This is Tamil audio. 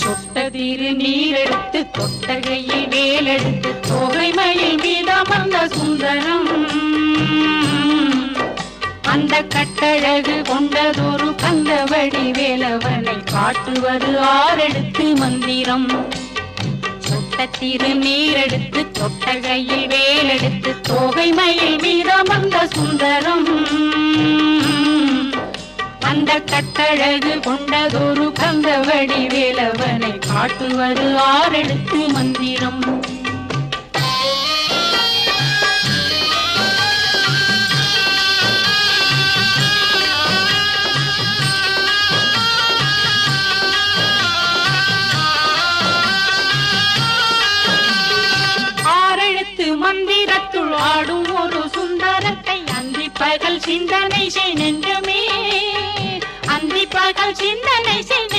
சொட்டதிரு நீரெடுத்து கொட்டகையில் வேலெடுத்து தொகைமையில் மீதமர்ந்த சுந்தரம். அந்த கட்டழகு கொண்டதொரு கந்தவடி வேலவனை காட்டுவது ஆறெடுத்து மந்திரம். சொட்டத்திரு நீரெடுத்து தொட்டகையில் வேலெடுத்து தொகைமையில் மீதமர்ந்த சுந்தரம். அந்த கட்டழகு கொண்டதொரு கந்தவடி வேலவனை காட்டுவது ஆரெடுத்து மந்திரம். மந்திரத்துள் ஆடும் ஒரு சுந்தரத்தை அந்தி பகல் சிந்தனை செய் நெஞ்சமே அந்தி பகல் சிந்தனை செய் நெஞ்சமே